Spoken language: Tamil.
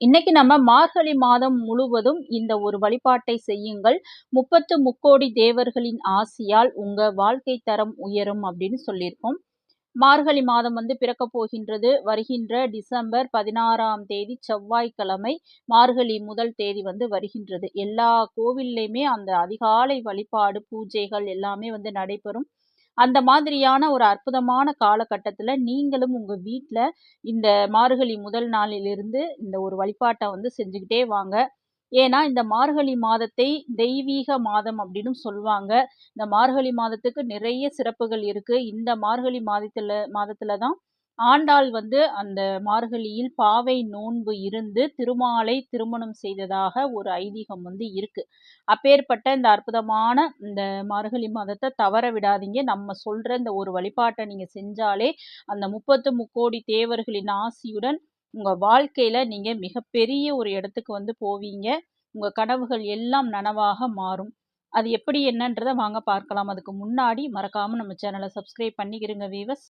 இன்னைக்கு நம்ம மார்கழி மாதம் முழுவதும் இந்த ஒரு வழிபாட்டை செய்யுங்கள். முப்பத்து முக்கோடி தேவர்களின் ஆசியால் உங்க வாழ்க்கை தரம் உயரும் அப்படின்னு சொல்லியிருக்கோம். மார்கழி மாதம் வந்து பிறக்க போகின்றது. வருகின்ற டிசம்பர் பதினாறாம் தேதி செவ்வாய்க்கிழமை மார்கழி முதல் தேதி வந்து வருகின்றது. எல்லா கோவில்லையுமே அந்த அதிகாலை வழிபாடு பூஜைகள் எல்லாமே வந்து நடைபெறும். அந்த மாதிரியான ஒரு அற்புதமான காலகட்டத்தில் நீங்களும் உங்கள் வீட்டில் இந்த மார்கழி முதல் நாளிலிருந்து இந்த ஒரு வழிபாட்டை வந்து செஞ்சுக்கிட்டே வாங்க. ஏன்னா இந்த மார்கழி மாதத்தை தெய்வீக மாதம் அப்படின்னு சொல்லுவாங்க. இந்த மார்கழி மாதத்துக்கு நிறைய சிறப்புகள் இருக்குது இந்த மார்கழி மாதத்தில் மாதத்தில் தான் ஆண்டாள் வந்து அந்த மார்கழியில் பாவை நோன்பு இருந்து திருமாலை திருமணம் செய்ததாக ஒரு ஐதீகம் வந்து இருக்கு. அப்பேற்பட்ட இந்த அற்புதமான இந்த மார்கழி மாதத்தை தவற விடாதீங்க. நம்ம சொல்ற இந்த ஒரு வழிபாட்டை நீங்க செஞ்சாலே அந்த முப்பத்து முக்கோடி தேவர்களின் ஆசியுடன் உங்க வாழ்க்கையில நீங்க மிகப்பெரிய ஒரு இடத்துக்கு வந்து போவீங்க. உங்க கனவுகள் எல்லாம் நனவாக மாறும். அது எப்படி என்னன்றதை வாங்க பார்க்கலாம். அதுக்கு முன்னாடி மறக்காம நம்ம சேனலை சப்ஸ்கிரைப் பண்ணிக்கிறங்க வீவர்ஸ்